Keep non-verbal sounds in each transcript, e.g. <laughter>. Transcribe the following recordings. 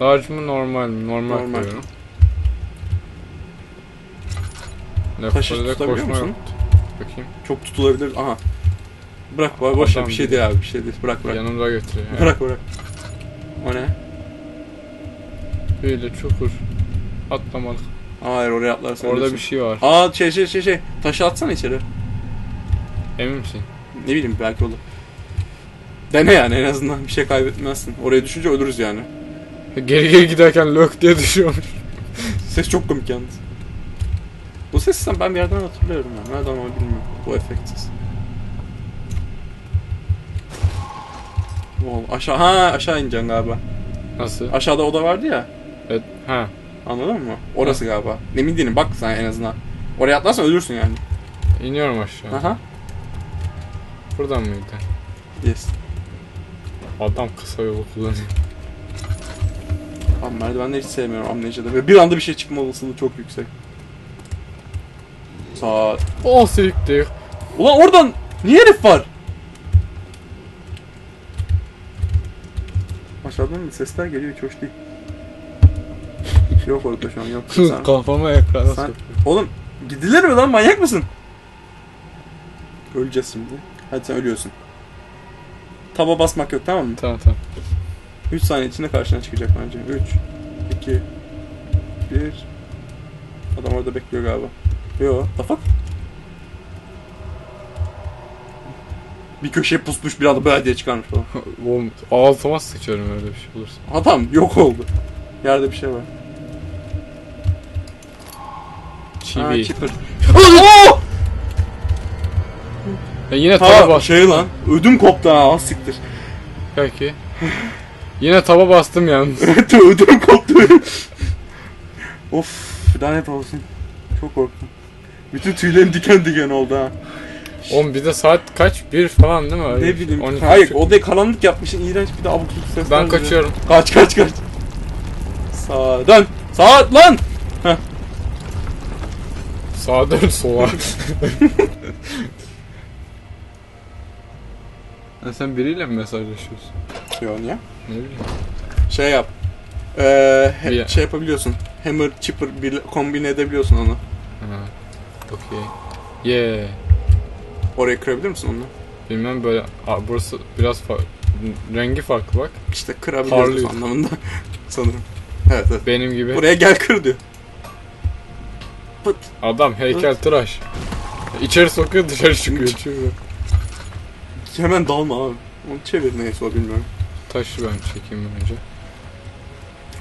Large mı normal mi? Normal, Normal. koyuyorum. Taşı tutabiliyor koşma musun? Bakayım. Çok tutulabilir. Aha. Bırak boş boş ver, Adam bir şey değil abi bir şey değil. Bırak bırak. Yanımda götürüyor. Yani. Bırak bırak. O ne? Böyle çukur. Atlamalık. Hayır oraya atlarsan Orada ölürsün. bir şey var. Aa şey şey şey şey. Taşı atsana içeri. Emin misin? Ne bileyim belki olur. Dene yani en azından bir şey kaybetmezsin. Oraya düşünce ölürüz yani. Geri geri giderken lök diye düşüyormuş. Ses çok komik yalnız. Bu sesi sen ben bir yerden hatırlıyorum ya. Nereden ama bilmiyorum. Bu efektsiz. Wow, aşağı ha aşağı ineceksin galiba. Nasıl? Aşağıda oda vardı ya. Evet. Ha. Anladın mı? Orası galiba. Emin değilim bak sen en azından. Oraya atlarsan ölürsün yani. İniyorum aşağı. Aha. Buradan mıydı? Yes. Adam kısa yolu kullanıyor. Abi merdivenleri hiç sevmiyorum amnesia'da. Ve bir anda bir şey çıkma olasılığı çok yüksek. Sağ. Oh siktir. Ulan oradan niye herif var? Aşağıdan mı sesler geliyor hiç hoş değil. yok orada şu an yok. Sen, Kafama ekrana sen- oğlum gidilir mi lan manyak mısın? Öleceğiz şimdi. Hadi sen ölüyorsun. Taba basmak yok tamam mı? Tamam tamam. 3 saniye içinde karşına çıkacak bence. 3, 2, 1. Adam orada bekliyor galiba. Yo, the fuck? Bir köşeye pusmuş bir anda böyle diye çıkarmış falan. <laughs> Oğlum ağzıma sıçarım öyle bir şey olursa. Adam yok oldu. Yerde bir şey var. Ha, Çivi. Chipper. E yine Ha taba bas. şey lan. Ödüm koptu ha. az Siktir. Peki. <laughs> Yine taba bastım yalnız. <laughs> Ödüm koptu. of lanet olsun. Çok korktum. Bütün tüylerim diken diken oldu ha. Oğlum bir de saat kaç? Bir falan değil mi? Öyle Ne bir bileyim. 12 Hayır buçuk. odayı karanlık yapmışsın. iğrenç bir de abuk subuk sesler. Ben geliyor. kaçıyorum. Kaç kaç kaç. Sağa dön. Sağa lan. Sağa dön sola. <laughs> Ya sen biriyle mi mesajlaşıyorsun? Yo niye? Ne bileyim. Şey yap. Ee, he- Bir- şey yapabiliyorsun. Hammer, chipper bir kombine edebiliyorsun onu. Ha. Okey. Yeah. Orayı kırabilir misin onu? Bilmem böyle Aa, burası biraz fa- rengi farklı bak. İşte kırabiliyorsun Parlıyor. anlamında. <laughs> Sanırım. Evet evet. Benim gibi. Buraya gel kır diyor. Pıt. Adam heykel tıraş. İçeri sokuyor dışarı çıkıyor. Çıkıyor. Hemen dalma abi. Onu çevir neyse o bilmiyorum. Taşı ben çekeyim önce.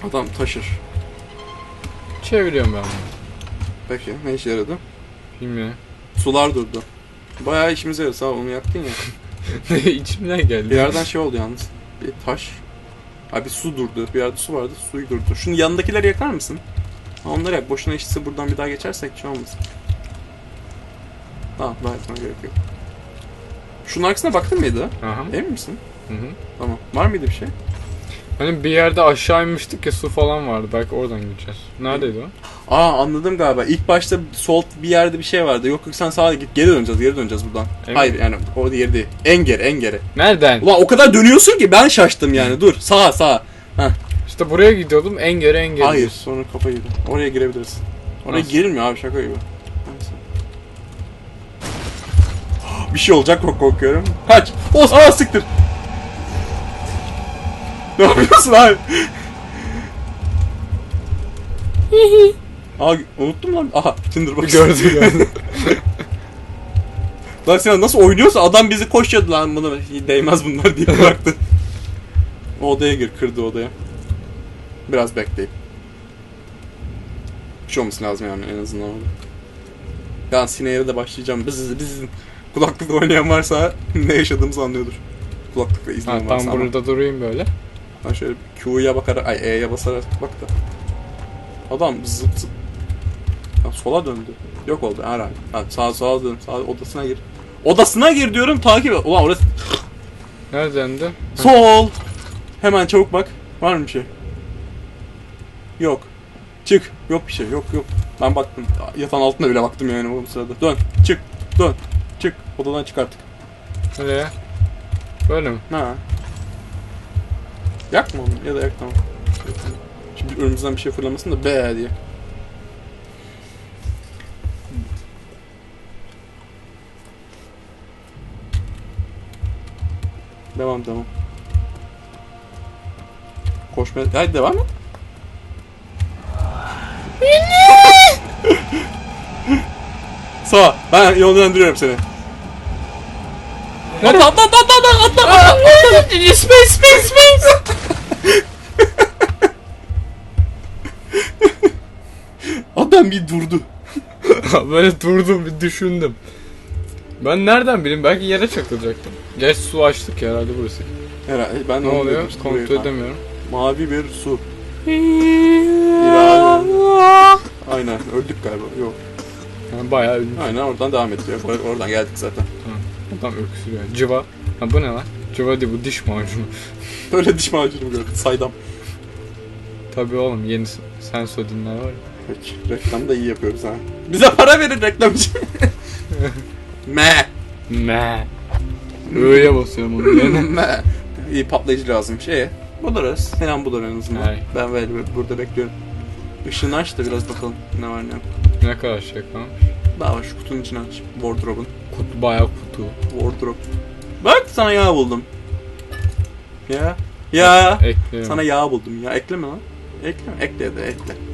Adam taşır. Çeviriyorum ben bunu. Peki ne işe yaradı? Bilmiyorum. Sular durdu. Bayağı işimize yaradı. Sağ ol, onu yaktın ya. <laughs> İçimden geldi. Bir yerden şey oldu yalnız. Bir taş. Abi su durdu. Bir yerde su vardı. Suyu durdu. Şunu yanındakileri yakar mısın? Ha, onları yak. Boşuna işse buradan bir daha geçersek şey olmasın. Tamam daha etmeye gerek yok. Şunun arkasına baktın mıydı? Aha. Emin misin? Hı hı. Tamam. Var mıydı bir şey? Hani bir yerde aşağı inmiştik ya su falan vardı. Belki oradan gideceğiz. Neredeydi o? Aa anladım galiba. İlk başta sol bir yerde bir şey vardı. Yok yok sen sağa git. Geri döneceğiz. Geri döneceğiz buradan. Emin Hayır yani o yeri değil. En geri en geri. Nereden? Ulan o kadar dönüyorsun ki ben şaştım yani. Dur sağa sağa. İşte buraya gidiyordum. En geri en geri. Hayır sonra kafa yedi. Oraya girebiliriz. Oraya Nasıl? girilmiyor abi şaka gibi. Neyse. <gasps> Bir şey olacak korkuyorum. Kaç. O aa siktir. Ne yapıyorsun abi? Aa unuttum lan. Aha Tinder bak. Gördüm gördüm. Lan Sinan nasıl oynuyorsa adam bizi koşuyordu lan buna değmez bunlar diye bıraktı. o odaya gir kırdı odaya. Biraz bekleyip. Bir şey olması lazım yani en azından orada. Ben Sine'ye de başlayacağım. Biz biz kulaklıkla oynayan varsa ne yaşadığımızı anlıyordur. Kulaklıkla izleyen varsa ama. burada durayım böyle. Ben şöyle Q'ya bakarak, ay E'ye basarak bak da. Adam zıp zıp. Ya sola döndü. Yok oldu herhalde. Ha, sağa sağa dön. Sağ odasına gir. Odasına gir diyorum takip et. Ulan orası Nereden de? sol. Hemen çabuk bak. Var mı bir şey? Yok. Çık. Yok bir şey. Yok yok. Ben baktım. Yatağın altına bile baktım yani bu sırada. Dön. Çık. Dön. Çık. Odadan çık artık. Nereye? Böyle mi? Ha. Yakma onu ya da yak tamam. Şimdi önümüzden bir şey fırlamasın da be diye. Devam devam. Koşmaya... Hadi devam et. <laughs> Sağ. Ben yönlendiriyorum seni. Atla atla atla atla atla atla. <laughs> space space space. Adam bir durdu. <laughs> Böyle durdum bir düşündüm. Ben nereden bileyim belki yere çakılacaktım. Geç su açtık ya herhalde burası. Herhalde ben Ne oluyor? dedim Kontrol edemiyorum. Mavi bir su. <laughs> Aynen öldük galiba. Yok. Yani bayağı ünlü. Aynen oradan devam ediyor. Or- Oradan geldik zaten. Adam öksürüyor. Cıva. Ha bu ne lan? Cıva değil bu diş macunu. Böyle diş macunu gördüm. Saydam. Tabii oğlum yeni Sensodinler var ya. Peki. Reklam da iyi yapıyoruz ha. Bize para verin reklamcı. <laughs> Me. Me. Öyle basıyorum onu yerine. <laughs> Me. İyi patlayıcı lazım. Şey. Buluruz. Falan bulur en azından. Ay. Ben böyle burada bekliyorum. Işığını aç da biraz bakalım ne var ne yok. ne kadar şey kalmış. Daha var şu kutunun içini aç. Wardrobe'un. Kutu bayağı kutu. Wardrobe. Bak sana yağ buldum. Ya. Ya. Ekliyorum. Sana yağ buldum ya. Ekleme lan. Ekleme. Ekle de ekle.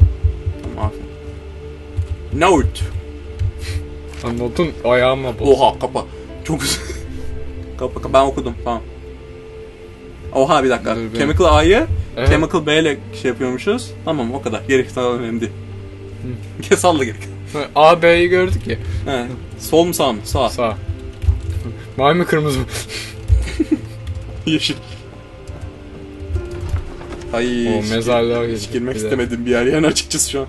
Tamam. Lan Notun ayağıma bas. Oha kapa. Çok güzel. <laughs> kapa kapa. Ben okudum. Tamam. Oha bir dakika. Dur, ben- Chemical A'yı Evet. Chemical B ile şey yapıyormuşuz. Tamam o kadar. Geri kalan önemli değil. Kes <laughs> salla geri. A, B'yi gördük ya. He. Sol mu sağ mı? Sağ. Sağ. Mavi mi kırmızı mı? <laughs> Yeşil. Ay. O hiç- mezarlığa Hiç girdik girmek bir de. istemedim bir yer yani açıkçası şu an.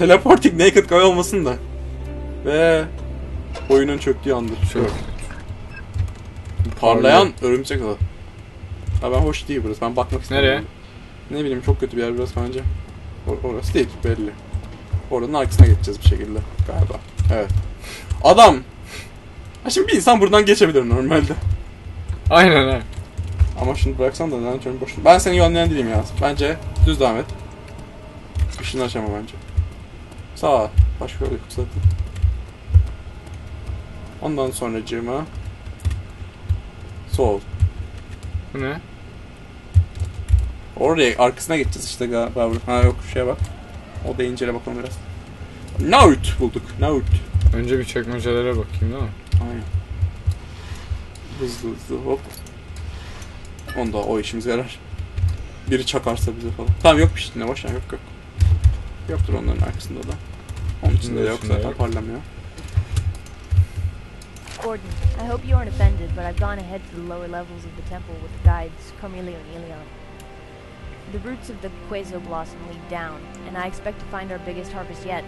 Teleporting Naked Guy olmasın da. Ve oyunun çöktüğü andır. Çok. Parlayan örümcek ağı. Ha ben hoş değil burası. Ben bakmak istemiyorum. Nereye? Ne bileyim çok kötü bir yer burası bence. Or- orası değil belli. Oranın arkasına geçeceğiz bir şekilde galiba. Evet. Adam. Ha şimdi bir insan buradan geçebilir normalde. Aynen ha. Ama şimdi bıraksan da neden çok boş. Ben seni yönlendireyim ya. Bence düz devam et. Işını açama bence. Sağ. Başka yol yok zaten. Ondan sonra cima. Sol. Bu ne? Oraya arkasına geçeceğiz işte galiba. Ha yok şeye bak. O da incele bakalım biraz. Note bulduk. Note. Önce bir çekmecelere bakayım değil mi? Aynen. Hızlı hızlı hop. Onda o işimize yarar. Biri çakarsa bize falan. Tamam yok bir şey ne boş ver, yok yok. Yoktur onların arkasında da. Onun içinde de yok zaten parlamıyor. Gordon, I hope you aren't offended, but I've gone ahead to the lower levels of the temple with the guides Carmelio and Ilion. The roots of the Quezo blossom lead down, and I expect to find our biggest harvest yet.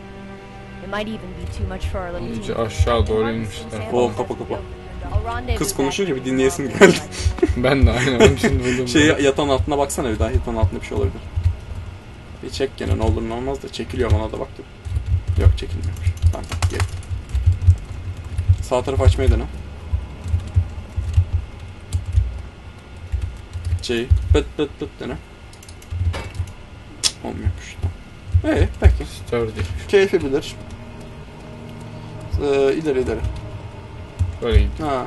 It might even be too much for our little İyice team. aşağı doğru inmişler. sandals kapa, kapa. Kız konuşunca bir dinleyesim geldi. <laughs> Ben de aynen onun için buldum. Şey yatağın altına baksana bir daha yatağın altında bir şey olabilir. Bir çek gene ne olur ne olmaz da çekiliyor ona da baktım. Yok çekilmiyormuş. Tamam gel. Sağ tarafı açmayı dene. Şey pıt pıt pıt dene. Olmuyormuş. Tamam. Ee peki. Sturdy. Keyfi bilir. Ee, ileri ileri. Böyle gidiyor. Ha.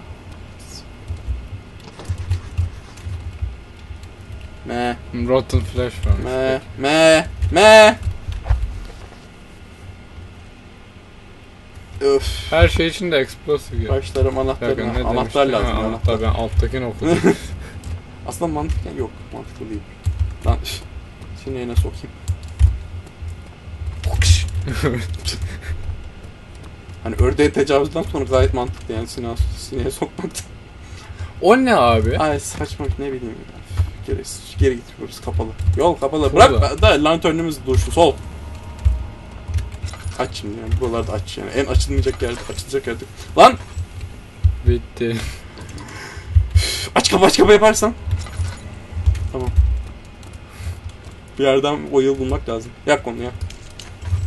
Me. Rotten Flash varmış. Me, me, me. Öf. Her şey için de explosive ya. Başlarım anahtarına. Anahtar lazım. Ha, anahtar. anahtar ben alttakini okudum. <laughs> Aslında mantıken yok. Mantıklı değil. Lan. Seni yine sokayım. <laughs> Hani ördeğe tecavüzden sonra gayet mantıklı yani sineğe, sineğe sokmak. o ne abi? Ay saçma ne bileyim ya. Geri, geri git burası kapalı. Yol kapalı. Şurada. Bırak da lanternimiz dursun. Sol. Aç şimdi yani. Buralarda aç yani. En açılmayacak yerde açılacak yerde. Lan! Bitti. Aç kapı aç kapı yaparsan. Tamam. Bir yerden o yıl bulmak lazım. Yak onu ya.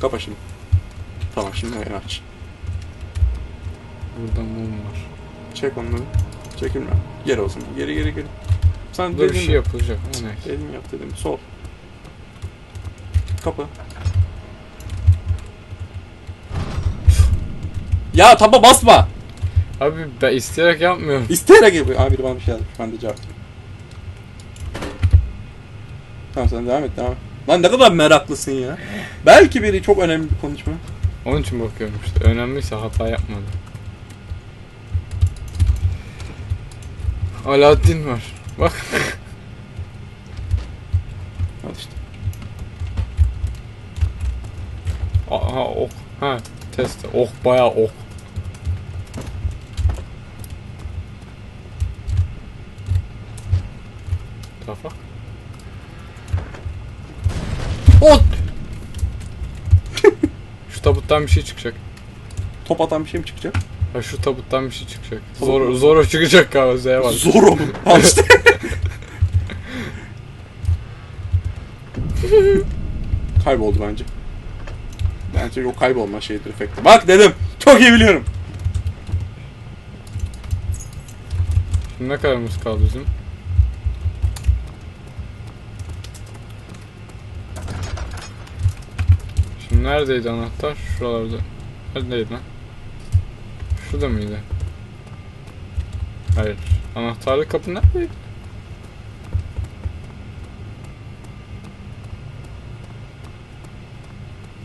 Kapa şimdi. Tamam şimdi yani aç. Burada mum var. Çek onları. Çekilme. Geri o zaman. Geri geri geri. Sen Burada bir şey yapılacak. Dedim yap dedim. Sol. Kapı. Ya taba basma. Abi ben isteyerek yapmıyorum. İsteyerek yapıyor. Abi biri bana bir şey yazmış. Ben de cevap. Tamam sen devam et devam et. Lan ne kadar meraklısın ya. Belki biri çok önemli bir konuşma. Onun için bakıyorum işte. Önemliyse hata yapmadı. Alaaddin var. Bak. <laughs> Al işte. Aha ok. Ha test. Ok bayağı ok. Kafa. Ot! <laughs> Şu tabuttan bir şey çıkacak. Top atan bir şey mi çıkacak? Ha şu tabuttan bir şey çıkacak. Zor zor o çıkacak galiba Z'ye bak. Zor o. <laughs> Al işte. <laughs> Kayboldu bence. Bence o kaybolma şeydir efekti. Bak dedim. Çok iyi biliyorum. Şimdi ne kadarımız kaldı bizim? Neredeydi anahtar? Şuralarda. Neredeydi lan? Şurada mıydı? Hayır. Anahtarlı kapı neredeydi?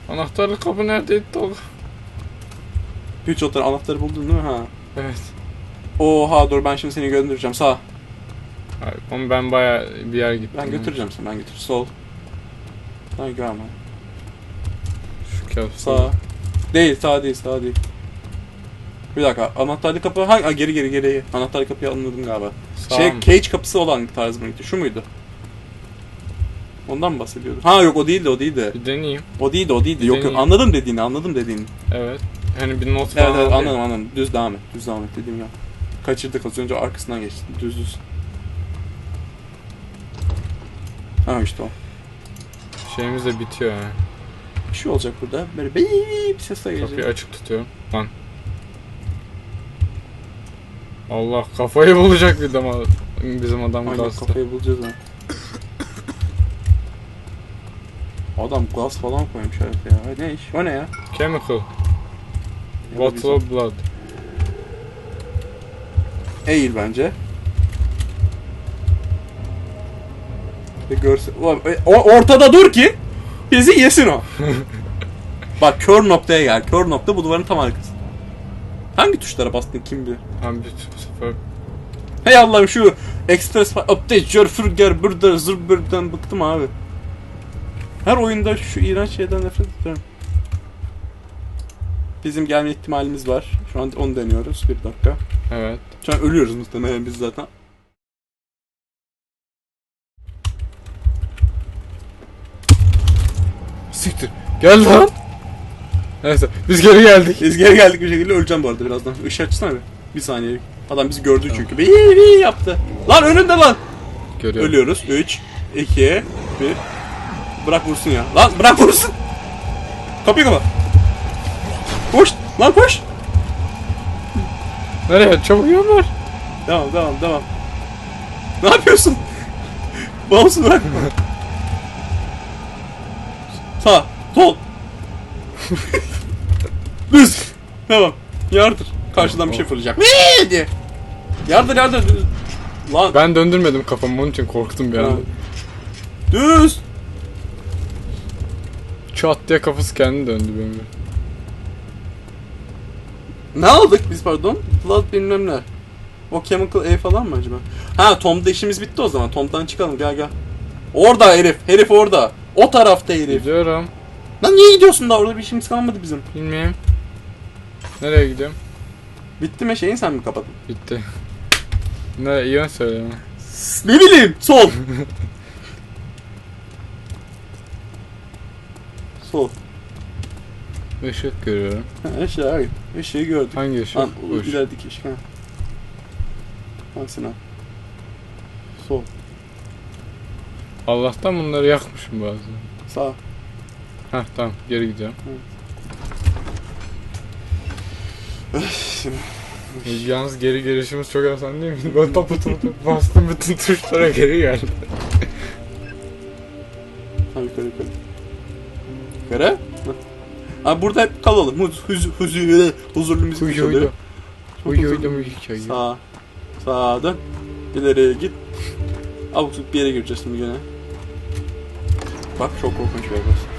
Anahtarlı kapı neredeydi Tolga? Üç otur anahtarı buldun değil mi? Ha. Evet. Oha dur ben şimdi seni göndereceğim. Sağ. Hayır, ama ben bayağı bir yer gittim. Ben götüreceğim seni. Ben götür. Sol. Sen görme. Kağıt. Sağ. Değil sağ değil sağ değil. Bir dakika anahtarlı kapı hangi? Aa, geri geri geri. Anahtarlı kapıyı anladım galiba. Sağ şey mı? cage kapısı olan tarz mıydı? Şu muydu? Ondan mı bahsediyordun? Ha yok o değildi o değildi. Bir deneyeyim. O değildi o değildi. Yok yok Deneyim. anladım dediğini anladım dediğini. Evet. Hani bir not Evet falan evet ya. anladım anladım. Düz devam et. Düz devam et dediğim ya. Kaçırdık az önce arkasından geçti. Düz düz. Ha işte o. Şeyimiz de bitiyor yani. Bir şey olacak burada. Böyle beep bir ses de Kapıyı gelecek. açık tutuyorum. Lan. Allah kafayı bulacak bir ama bizim adam Aynen gazda. kafayı bulacağız ha. Adam gaz falan koymuş herif ya. Ne iş? O ne ya? Chemical. Bottle of blood. Eğil bence. Bir görse... Ulan, e, o, ortada dur ki bizi yesin o. Bak kör noktaya gel. Kör nokta bu duvarın tam arkası. Hangi tuşlara bastın kim bilir? Ben bir bu sefer Hey Allah'ım şu Express Update Jörfürger burada zırbırdan bıktım abi. Her oyunda şu iğrenç şeyden nefret ediyorum. Bizim gelme ihtimalimiz var. Şu an onu deniyoruz. Bir dakika. evet. Şu an ölüyoruz muhtemelen biz zaten. Siktir. Gel lan. Neyse biz geri geldik. Biz geri geldik bir şekilde öleceğim bu arada birazdan. Işığı açsana bir. Bir saniye. Adam bizi gördü çünkü. Bir bir yaptı. Lan önünde lan. Görüyorum. Ölüyoruz. 3, 2, 1. Bırak vursun ya. Lan bırak vursun. Kapıyı kapa. Koş. Lan koş. Nereye? Çabuk gönder. Devam devam devam. Ne yapıyorsun? <laughs> Mouse'u bırakma. Sol. Düz. Tamam. Yardır. Karşıdan bir şey fırlayacak. Vii diye. Yardır yardır. Düz. Lan Ben döndürmedim kafamı onun için korktum bir anda. Düz. Çat diye kafası kendi döndü benim. Ne aldık biz pardon? Blood bilmem ne. O Chemical A falan mı acaba? Ha Tom'da işimiz bitti o zaman. Tom'dan çıkalım gel gel. Orada herif. Herif orada. O tarafta herif. Gidiyorum. Lan niye gidiyorsun da orada bir işimiz kalmadı bizim. Bilmiyorum. Nereye gidiyorum? Bitti mi şeyin sen mi kapadın? Bitti. Ne iyi söyle ama. Ne bileyim sol. <laughs> sol. Işık görüyorum. Ha, aşağı git. Işığı gördük. Hangi ışık? Lan Bu ışık. ilerideki ışık ha. Sol. Allah'tan bunları yakmışım bazen. Sağ. Heh tamam geri gidiyorum. Yalnız geri gelişimiz çok asan değil mi? Ben topu topu bastım bütün tuşlara geri geldi. Ha yukarı yukarı. yukarı. Abi burada hep kalalım. Huz, huz, huzur, huzurlu müzik çalıyor. Uyuydu. Huzurlu. müzik çalıyor. Sağa. Dön. İleriye git. Abuk bir yere gireceğiz şimdi gene. Bak çok korkunç bir yer burası.